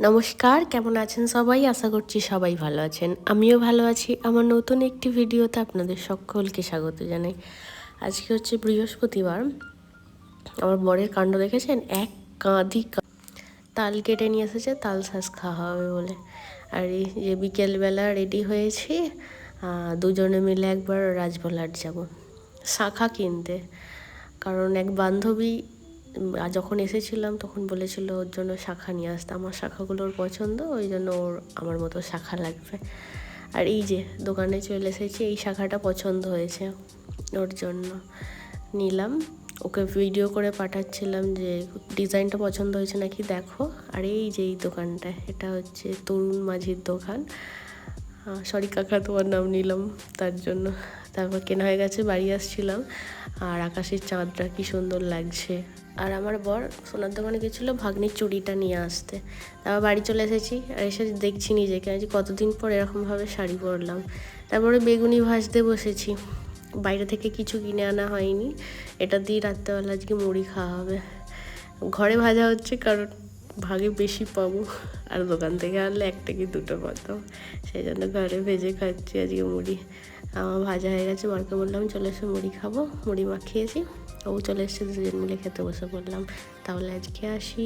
নমস্কার, কেমন আছেন সবাই? আশা করছি সবাই ভালো আছেন। আমিও ভালো আছি। আমার নতুন একটি ভিডিওতে আপনাদের সকলকে স্বাগত জানাই। আজকে হচ্ছে বৃহস্পতিবার। আমার বরের কাণ্ড দেখেছেন? এক কাঁদি কা- তাল কেটে নিয়ে এসেছে, তাল শাঁস খাওয়া হবে বলে। আর এই যে বিকেলবেলা রেডি হয়েছি দুজনে মিলে একবার রাজবলাট যাব। শাঁখা কিনতে। কারণ এক বান্ধবী যখন এসেছিলাম তখন বলেছিল ওর জন্য শাখা নিয়ে আসতে। আমার শাখাগুলোর পছন্দ, ওই জন্য ওর আমার মতো শাখা লাগবে। আর এই যে দোকানে চলে এসেছি, এই শাখাটা পছন্দ হয়েছে ওর জন্য। নিলাম। ওকে ভিডিও করে পাঠাচ্ছিলাম যে, ডিজাইনটা পছন্দ হয়েছে নাকি দেখো। আর এই যে এই দোকানটা, এটা হচ্ছে তরুণ মাঝির দোকান। সরি কাকা, তোমার নাম নিলাম তার জন্য। তারপর কেনা হয়ে গেছে, বাড়ি আসছিলাম। আর আকাশের চাঁদটা কি সুন্দর লাগছে। আর আমার বর সোনার দোকানে গেছিল ভাগ্নির চুড়িটা নিয়ে আসতে। তারপর বাড়ি চলে এসেছি আর এসে দেখছি নিজেকে, আজ কতদিন পর এরকমভাবে শাড়ি পরলাম। তারপরে বেগুনি ভাজতে বসেছি। বাইরে থেকে কিছু কিনে আনা হয়নি। এটা দিয়ে রাত্রেবেলা আজকে মুড়ি খাওয়া হবে। ঘরে ভাজা হচ্ছে কারণ ভাগে বেশি পাবো। আর দোকান থেকে আনলে একটা কি দুটো পাতাম সেই জন্য ঘরে ভেজে খাচ্ছি আজকে মুড়ি। আমার ভাজা হয়ে গেছে, মাকে বললাম, চলে এসে, মুড়ি খাব। মুড়ি মাখিয়েছি ও চলে এসেছে, দুজন মিলে খেতে বসে পড়লাম। তাহলে আজকে আসি।